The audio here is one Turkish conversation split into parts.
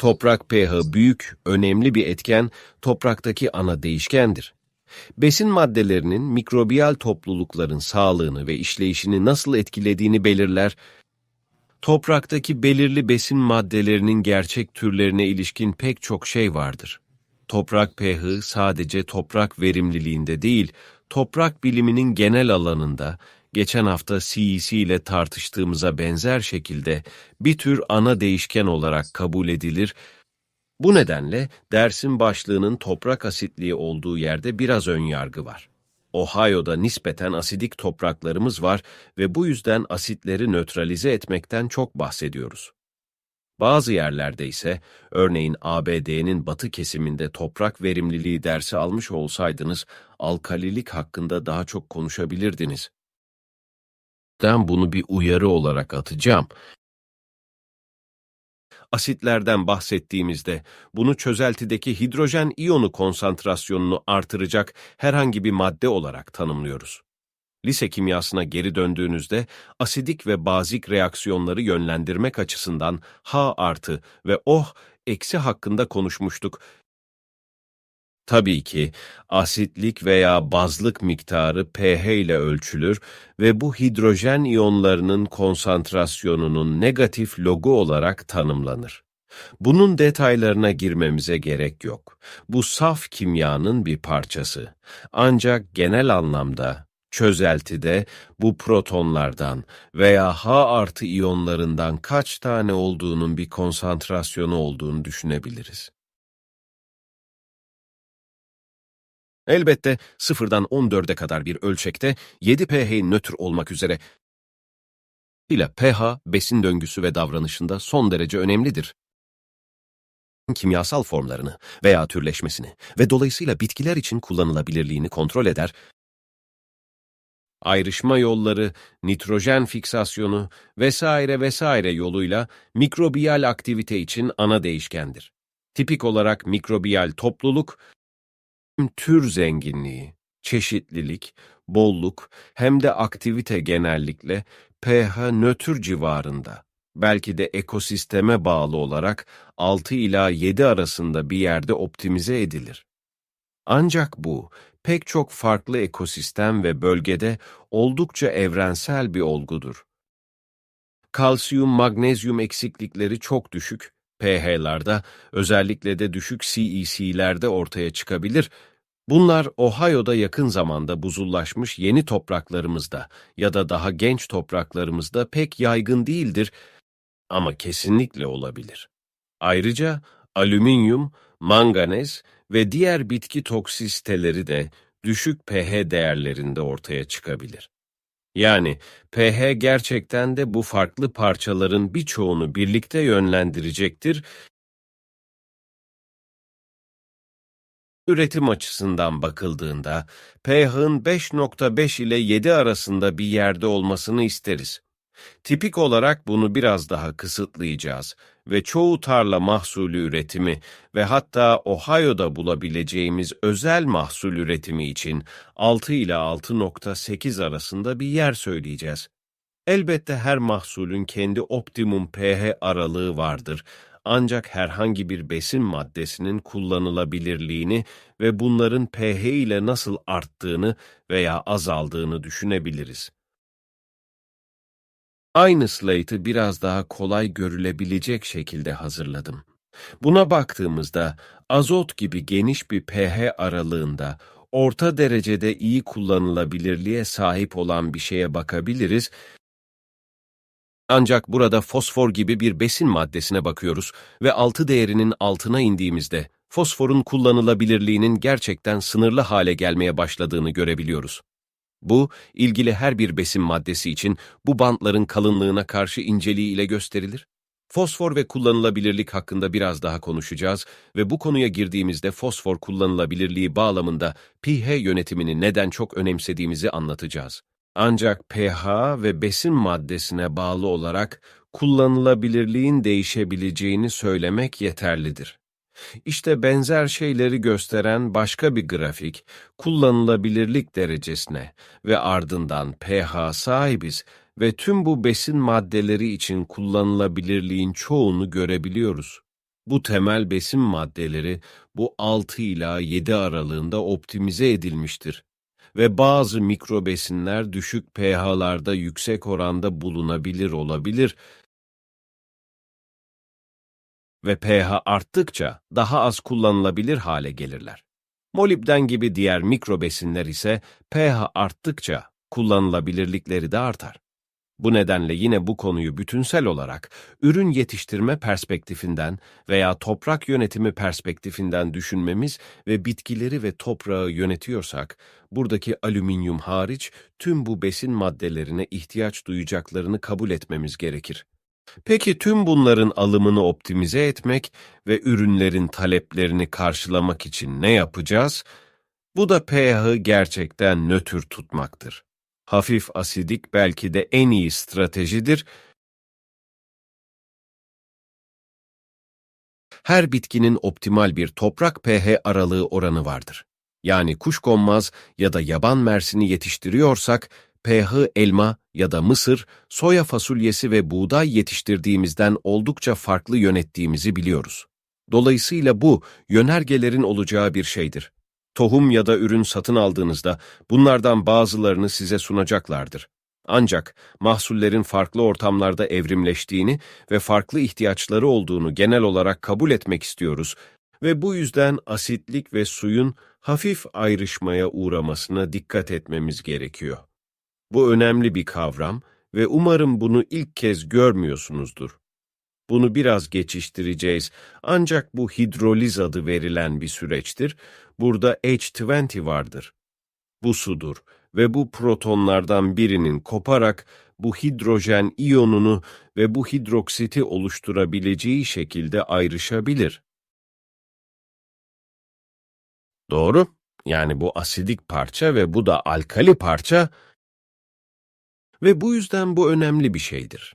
Toprak pH büyük, önemli bir etken, topraktaki ana değişkendir. Besin maddelerinin mikrobiyal toplulukların sağlığını ve işleyişini nasıl etkilediğini belirler, topraktaki belirli besin maddelerinin gerçek türlerine ilişkin pek çok şey vardır. Toprak pH sadece toprak verimliliğinde değil, toprak biliminin genel alanında, geçen hafta CEC ile tartıştığımıza benzer şekilde bir tür ana değişken olarak kabul edilir. Bu nedenle dersin başlığının toprak asitliği olduğu yerde biraz ön yargı var. Ohio'da nispeten asidik topraklarımız var ve bu yüzden asitleri nötralize etmekten çok bahsediyoruz. Bazı yerlerde ise, örneğin ABD'nin batı kesiminde toprak verimliliği dersi almış olsaydınız, alkalilik hakkında daha çok konuşabilirdiniz. Ben bunu bir uyarı olarak atacağım. Asitlerden bahsettiğimizde, bunu çözeltideki hidrojen iyonu konsantrasyonunu artıracak herhangi bir madde olarak tanımlıyoruz. Lise kimyasına geri döndüğünüzde asidik ve bazik reaksiyonları yönlendirmek açısından H artı ve OH eksi hakkında konuşmuştuk. Tabii ki asitlik veya bazlık miktarı pH ile ölçülür ve bu hidrojen iyonlarının konsantrasyonunun negatif logu olarak tanımlanır. Bunun detaylarına girmemize gerek yok. Bu saf kimyanın bir parçası. Ancak genel anlamda çözeltide bu protonlardan veya H artı iyonlarından kaç tane olduğunun bir konsantrasyonu olduğunu düşünebiliriz. Elbette sıfırdan 14'e kadar bir ölçekte 7 pH nötr olmak üzere ile pH besin döngüsü ve davranışında son derece önemlidir. Kimyasal formlarını veya türleşmesini ve dolayısıyla bitkiler için kullanılabilirliğini kontrol eder ayrışma yolları, nitrojen fiksasyonu vesaire vesaire yoluyla mikrobiyal aktivite için ana değişkendir. Tipik olarak mikrobiyal topluluk, tür zenginliği, çeşitlilik, bolluk hem de aktivite genellikle pH nötr civarında, belki de ekosisteme bağlı olarak 6 ila 7 arasında bir yerde optimize edilir. Ancak bu, pek çok farklı ekosistem ve bölgede oldukça evrensel bir olgudur. Kalsiyum, magnezyum eksiklikleri çok düşük, pH'larda, özellikle de düşük CEC'lerde ortaya çıkabilir. Bunlar Ohio'da yakın zamanda buzullaşmış yeni topraklarımızda ya da daha genç topraklarımızda pek yaygın değildir ama kesinlikle olabilir. Ayrıca alüminyum, manganez ve diğer bitki toksisiteleri de düşük pH değerlerinde ortaya çıkabilir. Yani pH gerçekten de bu farklı parçaların birçoğunu birlikte yönlendirecektir. Üretim açısından bakıldığında pH'ın 5.5 ile 7 arasında bir yerde olmasını isteriz. Tipik olarak bunu biraz daha kısıtlayacağız ve çoğu tarla mahsulü üretimi ve hatta Ohio'da bulabileceğimiz özel mahsul üretimi için 6 ile 6.8 arasında bir yer söyleyeceğiz. Elbette her mahsulün kendi optimum pH aralığı vardır ancak herhangi bir besin maddesinin kullanılabilirliğini ve bunların pH ile nasıl arttığını veya azaldığını düşünebiliriz. Aynı slate'ı biraz daha kolay görülebilecek şekilde hazırladım. Buna baktığımızda azot gibi geniş bir pH aralığında orta derecede iyi kullanılabilirliğe sahip olan bir şeye bakabiliriz. Ancak burada fosfor gibi bir besin maddesine bakıyoruz ve altı değerinin altına indiğimizde fosforun kullanılabilirliğinin gerçekten sınırlı hale gelmeye başladığını görebiliyoruz. Bu, ilgili her bir besin maddesi için bu bantların kalınlığına karşı inceliği ile gösterilir. Fosfor ve kullanılabilirlik hakkında biraz daha konuşacağız ve bu konuya girdiğimizde fosfor kullanılabilirliği bağlamında pH yönetimini neden çok önemsediğimizi anlatacağız. Ancak pH ve besin maddesine bağlı olarak kullanılabilirliğin değişebileceğini söylemek yeterlidir. İşte benzer şeyleri gösteren başka bir grafik, kullanılabilirlik derecesine ve ardından pH sahibiz ve tüm bu besin maddeleri için kullanılabilirliğin çoğunu görebiliyoruz. Bu temel besin maddeleri bu 6 ila 7 aralığında optimize edilmiştir ve bazı mikro besinler düşük pH'larda yüksek oranda bulunabilir olabilir ve pH arttıkça daha az kullanılabilir hale gelirler. Molibden gibi diğer mikro besinler ise pH arttıkça kullanılabilirlikleri de artar. Bu nedenle yine bu konuyu bütünsel olarak ürün yetiştirme perspektifinden veya toprak yönetimi perspektifinden düşünmemiz ve bitkileri ve toprağı yönetiyorsak, buradaki alüminyum hariç tüm bu besin maddelerine ihtiyaç duyacaklarını kabul etmemiz gerekir. Peki tüm bunların alımını optimize etmek ve ürünlerin taleplerini karşılamak için ne yapacağız? Bu da pH'ı gerçekten nötr tutmaktır. Hafif asidik belki de en iyi stratejidir. Her bitkinin optimal bir toprak pH aralığı oranı vardır. Yani kuşkonmaz ya da yaban mersini yetiştiriyorsak, pH elma ya da mısır, soya fasulyesi ve buğday yetiştirdiğimizden oldukça farklı yönettiğimizi biliyoruz. Dolayısıyla bu, yönergelerin olacağı bir şeydir. Tohum ya da ürün satın aldığınızda bunlardan bazılarını size sunacaklardır. Ancak mahsullerin farklı ortamlarda evrimleştiğini ve farklı ihtiyaçları olduğunu genel olarak kabul etmek istiyoruz ve bu yüzden asitlik ve suyun hafif ayrışmaya uğramasına dikkat etmemiz gerekiyor. Bu önemli bir kavram ve umarım bunu ilk kez görmüyorsunuzdur. Bunu biraz geçiştireceğiz ancak bu hidroliz adı verilen bir süreçtir. Burada H20 vardır. Bu sudur ve bu protonlardan birinin koparak bu hidrojen iyonunu ve bu hidroksiti oluşturabileceği şekilde ayrışabilir. Doğru. Yani bu asidik parça ve bu da alkali parça ve bu yüzden bu önemli bir şeydir.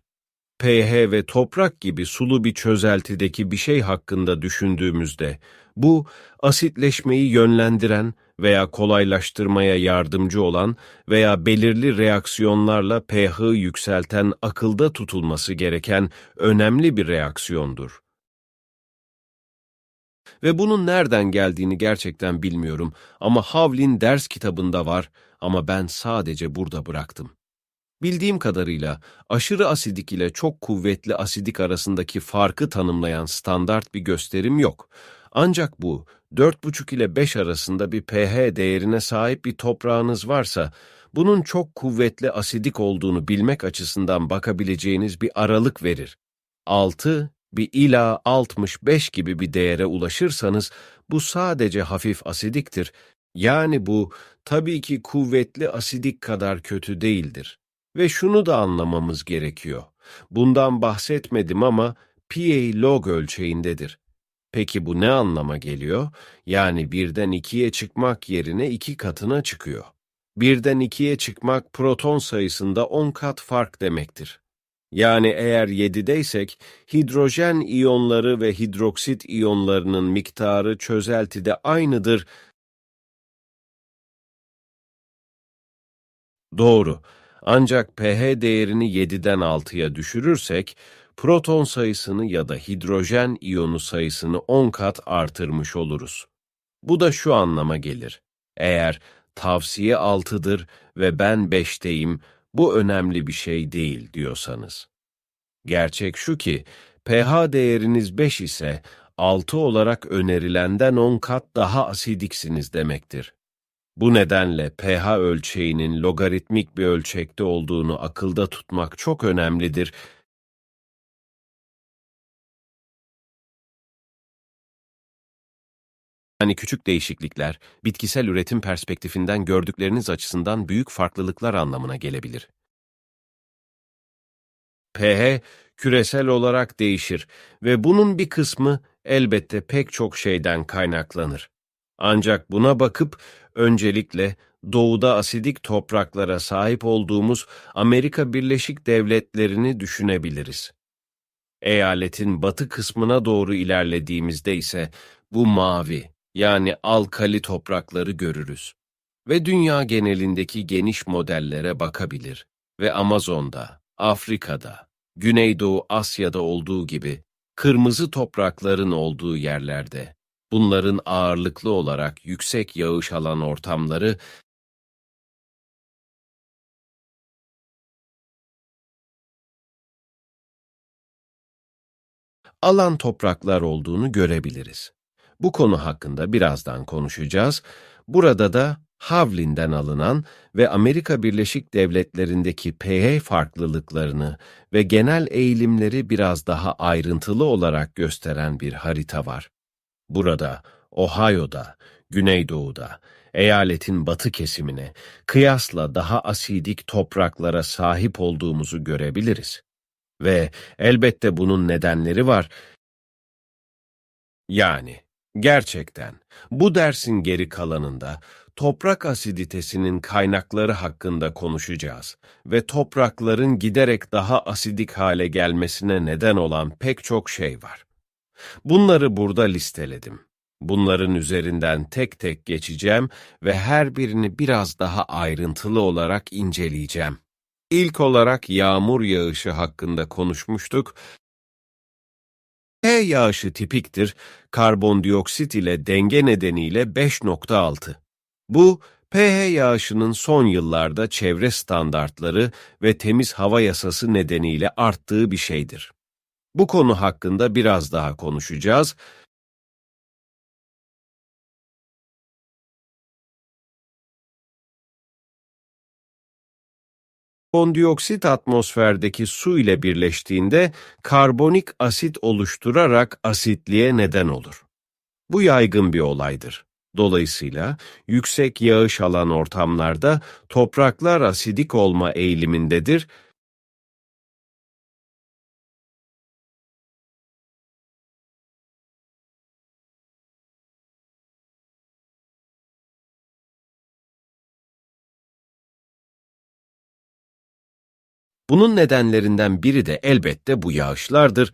pH ve toprak gibi sulu bir çözeltideki bir şey hakkında düşündüğümüzde, bu asitleşmeyi yönlendiren veya kolaylaştırmaya yardımcı olan veya belirli reaksiyonlarla pH'ı yükselten akılda tutulması gereken önemli bir reaksiyondur. Ve bunun nereden geldiğini gerçekten bilmiyorum ama Havlin ders kitabında var ama ben sadece burada bıraktım. Bildiğim kadarıyla aşırı asidik ile çok kuvvetli asidik arasındaki farkı tanımlayan standart bir gösterim yok. Ancak bu 4,5 ile 5 arasında bir pH değerine sahip bir toprağınız varsa, bunun çok kuvvetli asidik olduğunu bilmek açısından bakabileceğiniz bir aralık verir. 6 bir ila 65 gibi bir değere ulaşırsanız bu sadece hafif asidiktir. Yani bu tabii ki kuvvetli asidik kadar kötü değildir. Ve şunu da anlamamız gerekiyor. Bundan bahsetmedim ama PA log ölçeğindedir. Peki bu ne anlama geliyor? Yani birden ikiye çıkmak yerine iki katına çıkıyor. Birden ikiye çıkmak proton sayısında 10 kat fark demektir. Yani eğer 7'deysek hidrojen iyonları ve hidroksit iyonlarının miktarı çözeltide aynıdır. Doğru. Ancak pH değerini 7'den 6'ya düşürürsek, proton sayısını ya da hidrojen iyonu sayısını 10 kat artırmış oluruz. Bu da şu anlama gelir. Eğer tavsiye 6'dır ve ben 5'teyim, bu önemli bir şey değil diyorsanız. Gerçek şu ki, pH değeriniz 5 ise 6 olarak önerilenden 10 kat daha asidiksiniz demektir. Bu nedenle pH ölçeğinin logaritmik bir ölçekte olduğunu akılda tutmak çok önemlidir. Yani küçük değişiklikler, bitkisel üretim perspektifinden gördükleriniz açısından büyük farklılıklar anlamına gelebilir. pH küresel olarak değişir ve bunun bir kısmı elbette pek çok şeyden kaynaklanır. Ancak buna bakıp öncelikle doğuda asidik topraklara sahip olduğumuz Amerika Birleşik Devletleri'ni düşünebiliriz. Eyaletin batı kısmına doğru ilerlediğimizde ise bu mavi yani alkali toprakları görürüz ve dünya genelindeki geniş modellere bakabilir ve Amazon'da, Afrika'da, Güneydoğu Asya'da olduğu gibi kırmızı toprakların olduğu yerlerde. Bunların ağırlıklı olarak yüksek yağış alan ortamları alan topraklar olduğunu görebiliriz. Bu konu hakkında birazdan konuşacağız. Burada da Havlin'den alınan ve Amerika Birleşik Devletleri'ndeki pH farklılıklarını ve genel eğilimleri biraz daha ayrıntılı olarak gösteren bir harita var. Burada, Ohio'da, Güneydoğu'da, eyaletin batı kesimine kıyasla daha asidik topraklara sahip olduğumuzu görebiliriz. Ve elbette bunun nedenleri var. Yani gerçekten bu dersin geri kalanında toprak asiditesinin kaynakları hakkında konuşacağız ve toprakların giderek daha asidik hale gelmesine neden olan pek çok şey var. Bunları burada listeledim. Bunların üzerinden tek tek geçeceğim ve her birini biraz daha ayrıntılı olarak inceleyeceğim. İlk olarak yağmur yağışı hakkında konuşmuştuk. P yağışı tipiktir, karbondioksit ile denge nedeniyle 5.6. Bu, pH yağışının son yıllarda çevre standartları ve temiz hava yasası nedeniyle arttığı bir şeydir. Bu konu hakkında biraz daha konuşacağız. Karbondioksit atmosferdeki su ile birleştiğinde karbonik asit oluşturarak asitliğe neden olur. Bu yaygın bir olaydır. Dolayısıyla yüksek yağış alan ortamlarda topraklar asidik olma eğilimindedir Bunun nedenlerinden biri de elbette bu yağışlardır.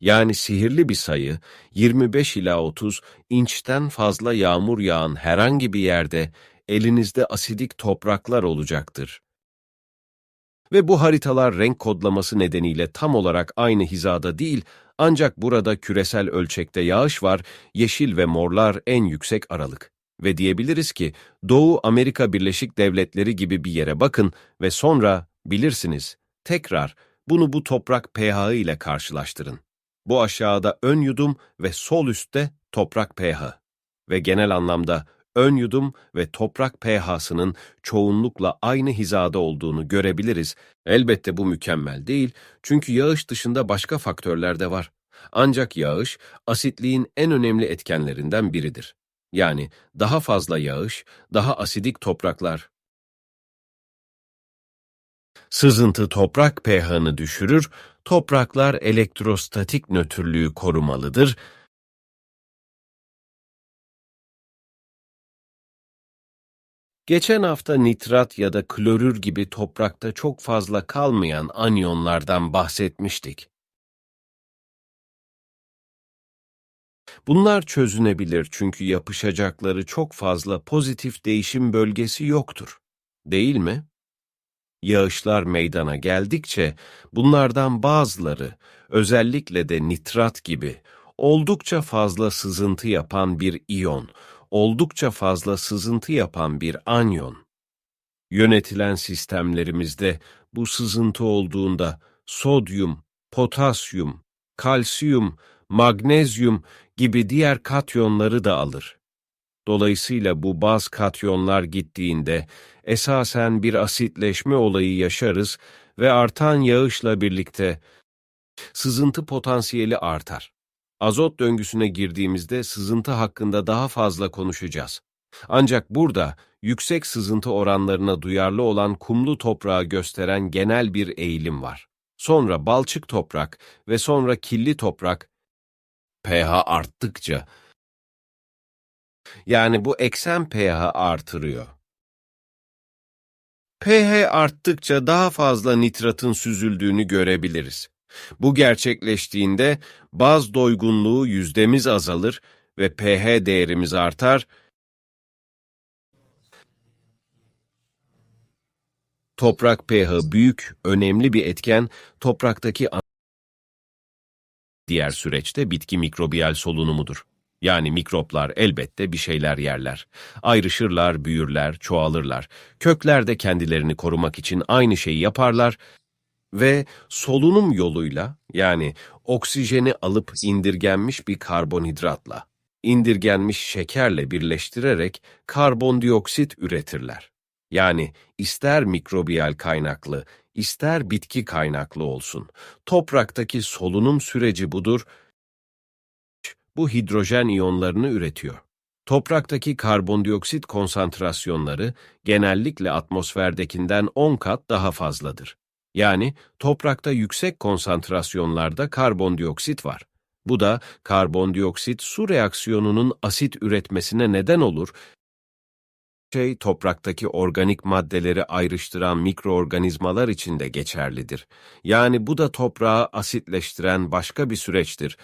Yani sihirli bir sayı, 25 ila 30 inçten fazla yağmur yağan herhangi bir yerde elinizde asidik topraklar olacaktır. Ve bu haritalar renk kodlaması nedeniyle tam olarak aynı hizada değil, ancak burada küresel ölçekte yağış var, yeşil ve morlar en yüksek aralık. Ve diyebiliriz ki Doğu Amerika Birleşik Devletleri gibi bir yere bakın ve sonra bilirsiniz, tekrar bunu bu toprak pH ile karşılaştırın. Bu aşağıda ön yudum ve sol üstte toprak pH ve genel anlamda ön yudum ve toprak pH'sının çoğunlukla aynı hizada olduğunu görebiliriz. Elbette bu mükemmel değil çünkü yağış dışında başka faktörler de var. Ancak yağış asitliğin en önemli etkenlerinden biridir. Yani daha fazla yağış, daha asidik topraklar. Sızıntı toprak pH'ını düşürür, topraklar elektrostatik nötrlüğü korumalıdır. Geçen hafta nitrat ya da klorür gibi toprakta çok fazla kalmayan anyonlardan bahsetmiştik. Bunlar çözünebilir çünkü yapışacakları çok fazla pozitif değişim bölgesi yoktur. Değil mi? Yağışlar meydana geldikçe bunlardan bazıları, özellikle de nitrat gibi, oldukça fazla sızıntı yapan bir iyon, oldukça fazla sızıntı yapan bir anyon. Yönetilen sistemlerimizde bu sızıntı olduğunda sodyum, potasyum, kalsiyum, magnezyum gibi diğer katyonları da alır. Dolayısıyla bu baz katyonlar gittiğinde esasen bir asitleşme olayı yaşarız ve artan yağışla birlikte sızıntı potansiyeli artar. Azot döngüsüne girdiğimizde sızıntı hakkında daha fazla konuşacağız. Ancak burada yüksek sızıntı oranlarına duyarlı olan kumlu toprağı gösteren genel bir eğilim var. Sonra balçık toprak ve sonra killi toprak pH arttıkça yani bu eksen pH artırıyor. pH arttıkça daha fazla nitratın süzüldüğünü görebiliriz. Bu gerçekleştiğinde baz doygunluğu yüzdemiz azalır ve pH değerimiz artar. Toprak pH büyük, önemli bir etken, topraktaki Diğer süreç de bitki mikrobiyal solunumudur. Yani mikroplar elbette bir şeyler yerler. Ayrışırlar, büyürler, çoğalırlar. Kökler de kendilerini korumak için aynı şeyi yaparlar ve solunum yoluyla yani oksijeni alıp indirgenmiş bir karbonhidratla, indirgenmiş şekerle birleştirerek karbondioksit üretirler. Yani ister mikrobiyal kaynaklı, ister bitki kaynaklı olsun. Topraktaki solunum süreci budur. Bu hidrojen iyonlarını üretiyor. Topraktaki karbondioksit konsantrasyonları genellikle atmosferdekinden 10 kat daha fazladır. Yani toprakta yüksek konsantrasyonlarda karbondioksit var. Bu da karbondioksit su reaksiyonunun asit üretmesine neden olur şey topraktaki organik maddeleri ayrıştıran mikroorganizmalar için de geçerlidir. Yani bu da toprağı asitleştiren başka bir süreçtir.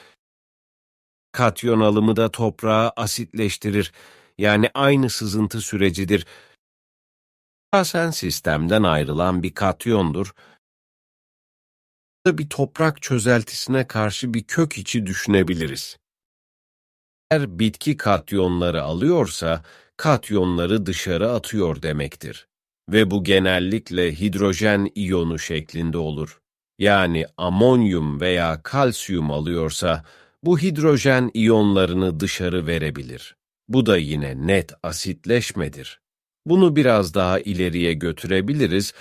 Katyon alımı da toprağı asitleştirir. Yani aynı sızıntı sürecidir. Esasen sistemden ayrılan bir katyondur. Bir toprak çözeltisine karşı bir kök içi düşünebiliriz. Eğer bitki katyonları alıyorsa, katyonları dışarı atıyor demektir. Ve bu genellikle hidrojen iyonu şeklinde olur. Yani amonyum veya kalsiyum alıyorsa, bu hidrojen iyonlarını dışarı verebilir. Bu da yine net asitleşmedir. Bunu biraz daha ileriye götürebiliriz.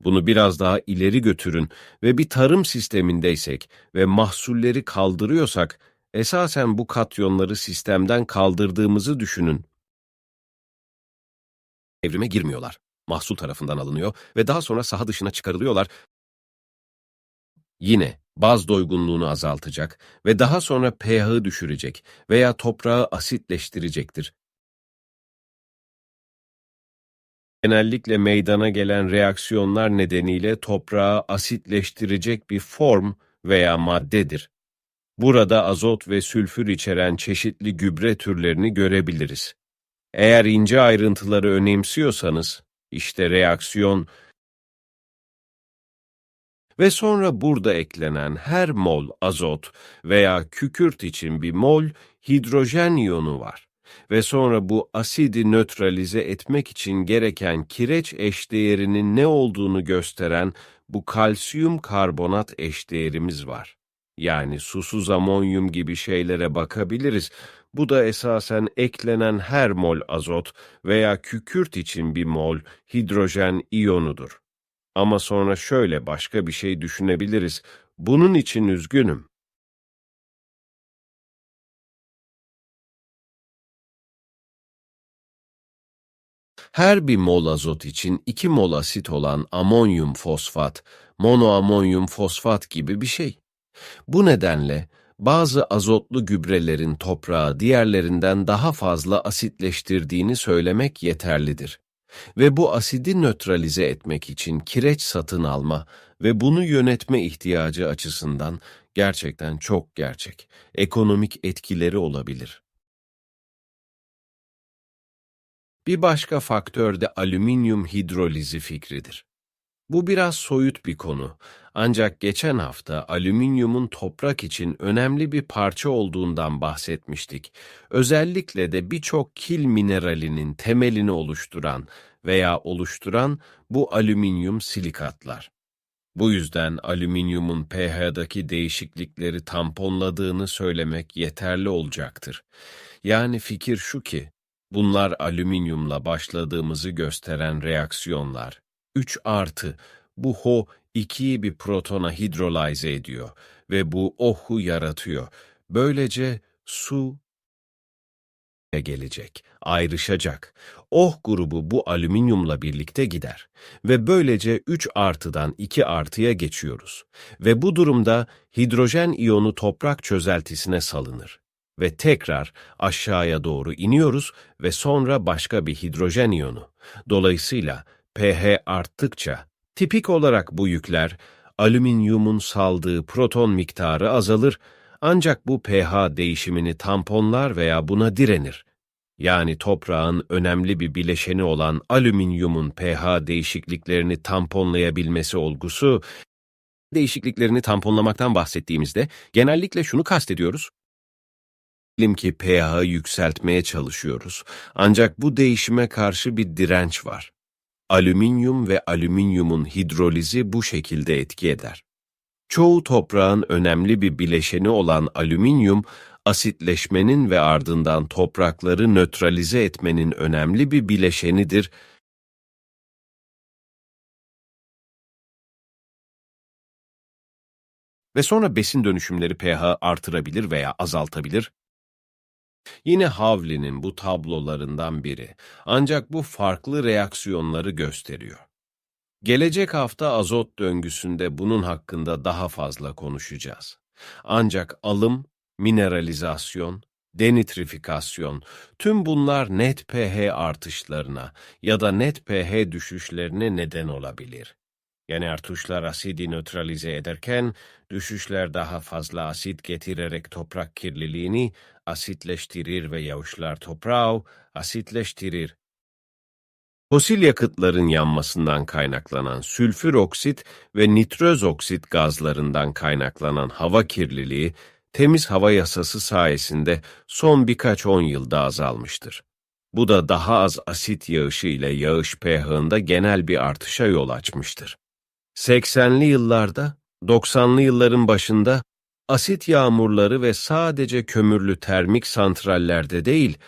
Bunu biraz daha ileri götürün ve bir tarım sistemindeysek ve mahsulleri kaldırıyorsak, esasen bu katyonları sistemden kaldırdığımızı düşünün. Evrime girmiyorlar. Mahsul tarafından alınıyor ve daha sonra saha dışına çıkarılıyorlar. Yine baz doygunluğunu azaltacak ve daha sonra pH'ı düşürecek veya toprağı asitleştirecektir. Genellikle meydana gelen reaksiyonlar nedeniyle toprağı asitleştirecek bir form veya maddedir. Burada azot ve sülfür içeren çeşitli gübre türlerini görebiliriz. Eğer ince ayrıntıları önemsiyorsanız, işte reaksiyon ve sonra burada eklenen her mol azot veya kükürt için bir mol hidrojen iyonu var. Ve sonra bu asidi nötralize etmek için gereken kireç eşdeğerinin ne olduğunu gösteren bu kalsiyum karbonat eşdeğerimiz var. Yani susuz amonyum gibi şeylere bakabiliriz. Bu da esasen eklenen her mol azot veya kükürt için bir mol hidrojen iyonudur. Ama sonra şöyle başka bir şey düşünebiliriz. Bunun için üzgünüm. Her bir mol azot için 2 mol asit olan amonyum fosfat, monoamonyum fosfat gibi bir şey. Bu nedenle bazı azotlu gübrelerin toprağı diğerlerinden daha fazla asitleştirdiğini söylemek yeterlidir. Ve bu asidi nötralize etmek için kireç satın alma ve bunu yönetme ihtiyacı açısından gerçekten çok gerçek, ekonomik etkileri olabilir. Bir başka faktör de alüminyum hidrolizi fikridir. Bu biraz soyut bir konu. Ancak geçen hafta alüminyumun toprak için önemli bir parça olduğundan bahsetmiştik. Özellikle de birçok kil mineralinin temelini oluşturan veya oluşturan bu alüminyum silikatlar. Bu yüzden alüminyumun pH'daki değişiklikleri tamponladığını söylemek yeterli olacaktır. Yani fikir şu ki, bunlar alüminyumla başladığımızı gösteren reaksiyonlar. 3 artı bu Ho 2'yi bir protona hidrolize ediyor ve bu Oh'u yaratıyor. Böylece su gelecek, ayrışacak. Oh grubu bu alüminyumla birlikte gider ve böylece 3 artıdan 2 artıya geçiyoruz. Ve bu durumda hidrojen iyonu toprak çözeltisine salınır ve tekrar aşağıya doğru iniyoruz ve sonra başka bir hidrojen iyonu. Dolayısıyla pH arttıkça tipik olarak bu yükler alüminyumun saldığı proton miktarı azalır ancak bu pH değişimini tamponlar veya buna direnir. Yani toprağın önemli bir bileşeni olan alüminyumun pH değişikliklerini tamponlayabilmesi olgusu değişikliklerini tamponlamaktan bahsettiğimizde genellikle şunu kastediyoruz. Diyelim ki pH'ı yükseltmeye çalışıyoruz. Ancak bu değişime karşı bir direnç var. Alüminyum ve alüminyumun hidrolizi bu şekilde etki eder. Çoğu toprağın önemli bir bileşeni olan alüminyum, asitleşmenin ve ardından toprakları nötralize etmenin önemli bir bileşenidir ve sonra besin dönüşümleri pH artırabilir veya azaltabilir. Yine Havli'nin bu tablolarından biri. Ancak bu farklı reaksiyonları gösteriyor. Gelecek hafta azot döngüsünde bunun hakkında daha fazla konuşacağız. Ancak alım, mineralizasyon, denitrifikasyon, tüm bunlar net pH artışlarına ya da net pH düşüşlerine neden olabilir. Yani artışlar asidi nötralize ederken, düşüşler daha fazla asit getirerek toprak kirliliğini asitleştirir ve yağışlar toprağı asitleştirir. Fosil yakıtların yanmasından kaynaklanan sülfür oksit ve nitroz oksit gazlarından kaynaklanan hava kirliliği, temiz hava yasası sayesinde son birkaç on yılda azalmıştır. Bu da daha az asit yağışı ile yağış pH'ında genel bir artışa yol açmıştır. 80'li yıllarda, 90'lı yılların başında asit yağmurları ve sadece kömürlü termik santrallerde değil,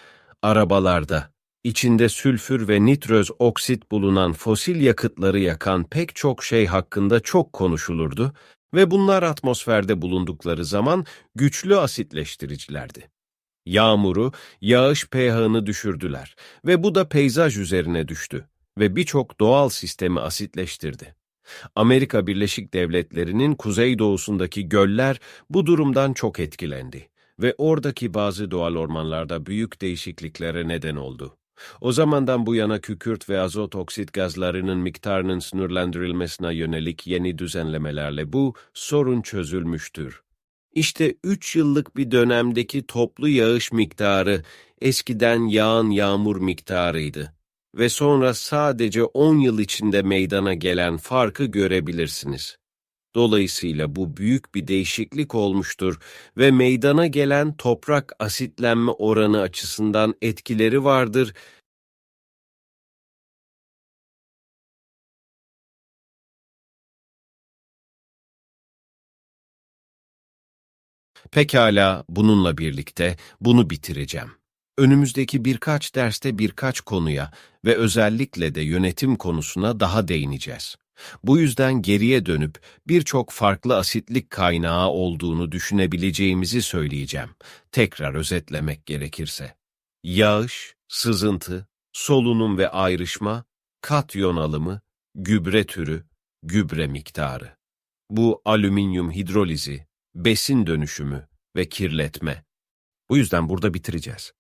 arabalarda, içinde sülfür ve nitroz oksit bulunan fosil yakıtları yakan pek çok şey hakkında çok konuşulurdu ve bunlar atmosferde bulundukları zaman güçlü asitleştiricilerdi. Yağmuru, yağış pH'ını düşürdüler ve bu da peyzaj üzerine düştü ve birçok doğal sistemi asitleştirdi. Amerika Birleşik Devletleri'nin kuzeydoğusundaki göller bu durumdan çok etkilendi ve oradaki bazı doğal ormanlarda büyük değişikliklere neden oldu. O zamandan bu yana kükürt ve azot oksit gazlarının miktarının sınırlandırılmasına yönelik yeni düzenlemelerle bu sorun çözülmüştür. İşte üç yıllık bir dönemdeki toplu yağış miktarı eskiden yağan yağmur miktarıydı ve sonra sadece 10 yıl içinde meydana gelen farkı görebilirsiniz. Dolayısıyla bu büyük bir değişiklik olmuştur ve meydana gelen toprak asitlenme oranı açısından etkileri vardır Pekala, bununla birlikte bunu bitireceğim. Önümüzdeki birkaç derste birkaç konuya ve özellikle de yönetim konusuna daha değineceğiz. Bu yüzden geriye dönüp birçok farklı asitlik kaynağı olduğunu düşünebileceğimizi söyleyeceğim. Tekrar özetlemek gerekirse. Yağış, sızıntı, solunum ve ayrışma, katyon alımı, gübre türü, gübre miktarı. Bu alüminyum hidrolizi, besin dönüşümü ve kirletme. Bu yüzden burada bitireceğiz.